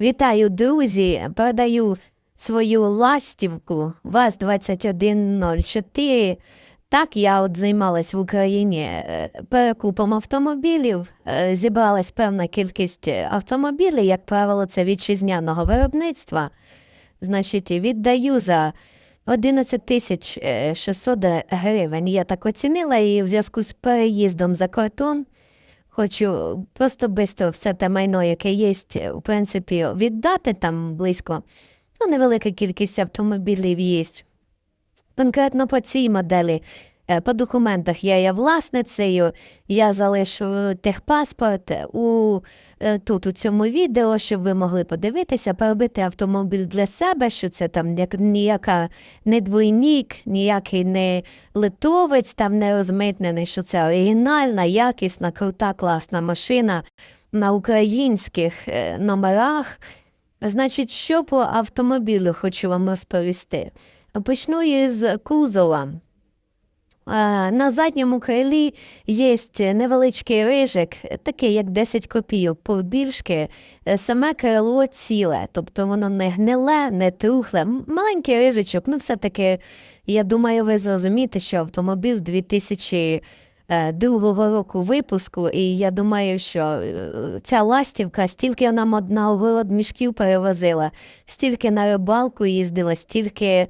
Вітаю, друзі! Передаю свою ластівку ВАЗ-2104. Так, я от займалась в Україні е, перекупом автомобілів. Е, Зібралась певна кількість автомобілів, як правило, це вітчизняного виробництва. Значить, віддаю за 11 тисяч е, 600 гривень. Я так оцінила і в зв'язку з переїздом за кордон Хочу просто бисто все те майно, яке є, в принципі, віддати там близько. Ну, невелика кількість автомобілів є. Конкретно по цій моделі. Е, По документах я є власницею, я залишу техпаспорт у, е, тут у цьому відео, щоб ви могли подивитися, перебити автомобіль для себе, що це там як, ніяка не двойник, ніякий не литовець, там не розмитнений, що це оригінальна, якісна, крута, класна машина на українських е, номерах. Значить, що по автомобілю хочу вам розповісти. Почну із кузова. Е, На задньому крилі є невеличкий рижик, такий як 10 копійок побільшки. Е, Саме крило ціле, тобто воно не гниле, не трухле. Маленький рижичок, ну все-таки, я думаю, ви зрозумієте, що автомобіль 2002 року випуску, і я думаю, що е, ця ластівка, стільки вона м- на огород мішків перевозила, стільки на рибалку їздила, стільки.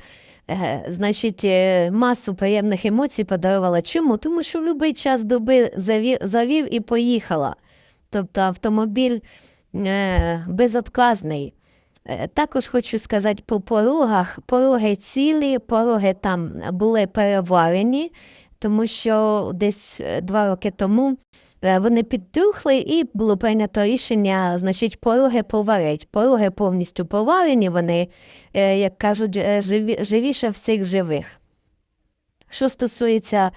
Е, Значить, е, масу приємних емоцій подарувала. Чому? Тому що в будь-який час доби завів, і поїхала. Тобто автомобіль е, безотказний. Також хочу сказати по порогах. Пороги цілі, пороги там були переварені, тому що десь два роки тому вони підтухли і було прийнято рішення, значить, пороги поварити. Пороги повністю поварені, вони, е, як кажуть, е, живі, живіше всіх живих. Що стосується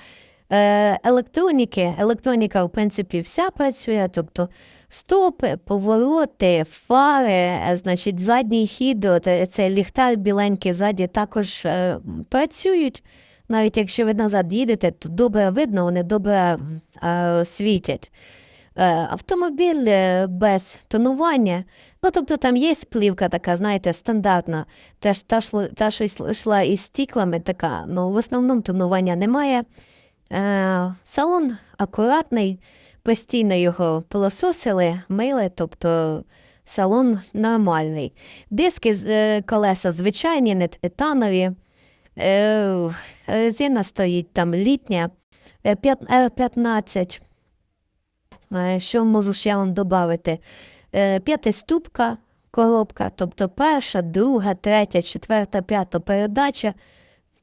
е, електроніки, електроніка, в принципі, вся працює, тобто стопи, повороти, фари, е, значить, задній хід, е, цей ліхтар біленький ззаді також е, працюють. Навіть якщо ви назад їдете, то добре видно, вони добре е, світять. Е, автомобіль е, без тонування. Ну, тобто там є сплівка така, знаєте, стандартна, теж та, та що йшла- із стіклами така, ну в основному тонування немає. Е, салон акуратний, постійно його пилососили, мили, тобто салон нормальний. Диски е, колеса звичайні, не титанові. Е, резина стоїть там літня, е, п'ят- R15. Е, Що можу ще вам додати? Е, П'ятиступка коробка, тобто перша, друга, третя, четверта, п'ята передача.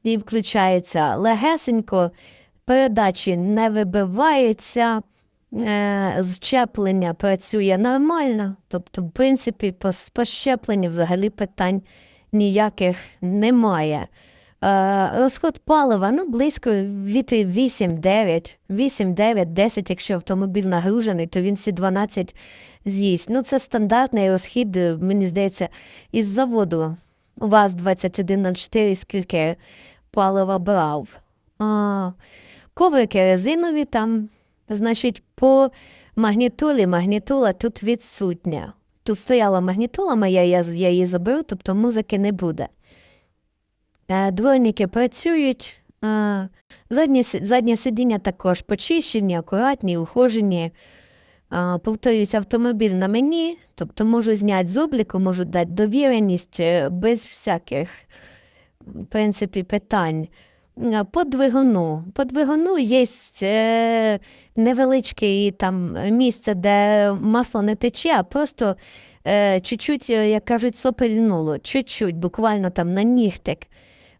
І включається легесенько, передачі не вибиваються, е, зчеплення працює нормально. Тобто, в принципі, по щепленню взагалі питань ніяких немає. Е, розход палива ну, близько літрів 8-9, 8-9, 10, якщо автомобіль нагружений, то він всі 12 з'їсть. Ну, це стандартний розхід, е, мені здається, із заводу. У вас 2104, скільки палива брав. А, коврики резинові там, значить, по магнітолі, магнітола тут відсутня. Тут стояла магнітола моя, я, я її заберу, тобто музики не буде. Е, Дворники працюють. е, Задні, заднє сидіння також почищені, акуратні, ухожені. Е, Повторюсь, автомобіль на мені, тобто можу зняти з обліку, можу дати довіреність без всяких в принципі, питань. По двигуну. По двигуну є невеличке місце, де масло не тече, а просто чуть-чуть, як кажуть, сопельнуло, чуть-чуть, буквально там на нігтик.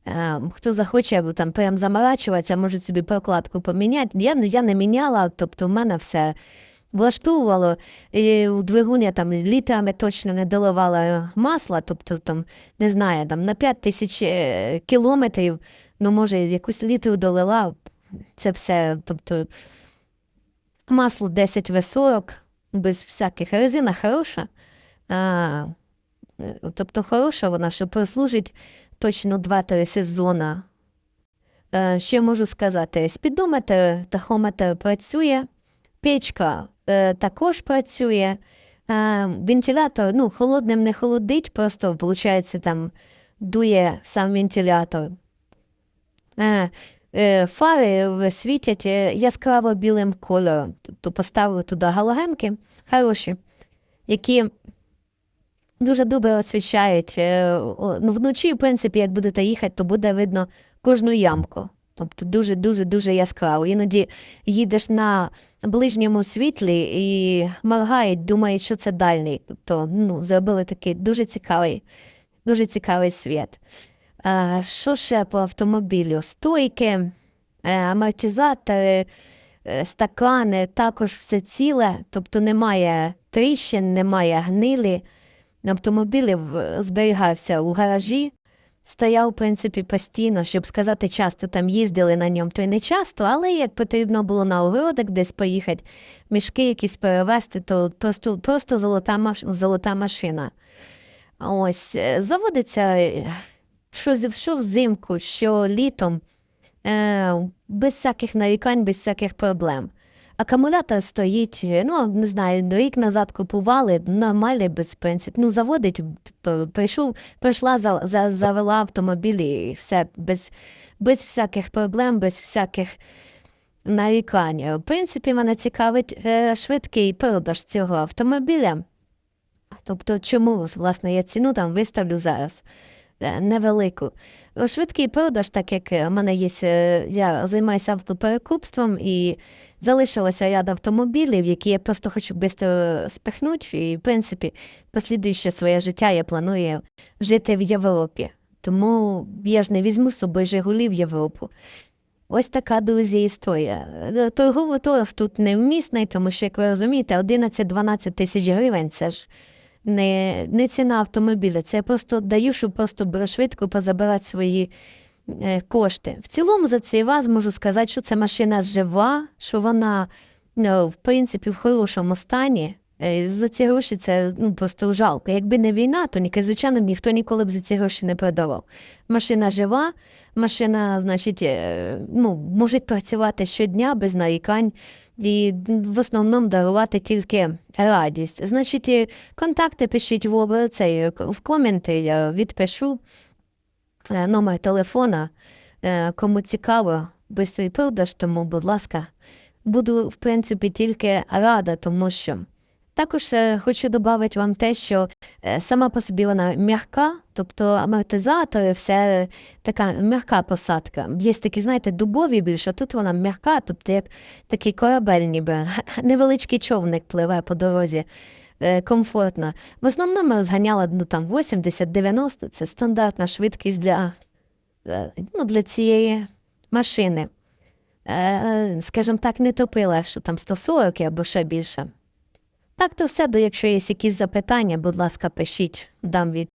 Е, Хто захоче там прям заморачуватися, може собі прокладку поміняти. Я, я не міняла, тобто в мене все влаштовувало. І у двигун я там літрами точно не доливала масла, тобто там, не знаю, там на 5 тисяч е, кілометрів, ну, може, якусь літру долила, це все, тобто масло 10 В40, без всяких резина хороша. А, е, тобто хороша вона, що прослужить точно 2-3 сезона. Е, Ще можу сказати, спідометр, тахометр працює, печка е, також працює. Е, вентилятор, ну, холодним не холодить, просто, виходить, там дує сам вентилятор. Фари світять яскраво білим кольором. Тобто поставили туди галогенки хороші, які дуже добре освіщають. Е, ну, вночі, в принципі, як будете їхати, то буде видно кожну ямку. Тобто дуже дуже яскраво. Іноді їдеш на ближньому світлі і моргають, думають, що це дальній. Тобто, ну, зробили такий дуже цікавий, дуже цікавий світ. А, що ще по автомобілю? Стойки, е, амортизатори, е, стакани, також все ціле, тобто немає тріщин, немає гнилі. Автомобіль в- зберігався у гаражі, стояв, в принципі, постійно, щоб сказати, часто там їздили на ньому, то й не часто, але як потрібно було на огородик десь поїхати, мішки якісь перевезти, то просто, просто золота, золота машина. Ось, е, заводиться е, що, що взимку, що літом, е, без всяких нарікань, без всяких проблем. Акумулятор стоїть, е, ну, не знаю, рік назад купували, нормальний без принцип. Ну, заводить, прийшов, прийшла, за, за, завела автомобіль і все, без, без всяких проблем, без всяких нарікань. В принципі, мене цікавить е, швидкий продаж цього автомобіля. Тобто, чому, власне, я ціну там виставлю зараз е, невелику. Швидкий продаж, так як в мене є, я займаюся автоперекупством і залишилося ряд автомобілів, які я просто хочу швидко спихнути. І, в принципі, послідуюче своє життя я планую жити в Європі. Тому я ж не візьму з собою Жигулі в Європу. Ось така, друзі, історія. Е, Торговий торг тут невмісний, тому що, як ви розумієте, 11-12 тисяч гривень це ж не, не ціна автомобіля. Це я просто даю, щоб просто швидко позабирати свої е, кошти. В цілому за цей вас можу сказати, що це машина жива, що вона ну, в принципі в хорошому стані. Е, За ці гроші це ну, просто жалко. Якби не війна, то ніки, звичайно, ніхто ніколи б за ці гроші не продавав. Машина жива, машина, значить, е, ну, може працювати щодня без нарікань і в основному дарувати тільки радість. Значить, е, контакти пишіть в об- цей, е, в коменти, я відпишу е, номер телефона. Е, Кому цікаво, бистрий продаж, тому, будь ласка, буду, в принципі, тільки рада, тому що також е, хочу додати вам те, що е, сама по собі вона м'яка, тобто амортизатори, все е, така м'яка посадка. Є такі, знаєте, дубові більше, а тут вона м'яка, тобто як такий корабель, ніби невеличкий човник пливе по дорозі. Е, Комфортно. В основному зганяла ну, там 80-90, це стандартна швидкість для, е, ну, для цієї машини. Е, Скажімо так, не топила, що там 140 або ще більше. Так, то все, до якщо є якісь запитання, будь ласка, пишіть, дам від.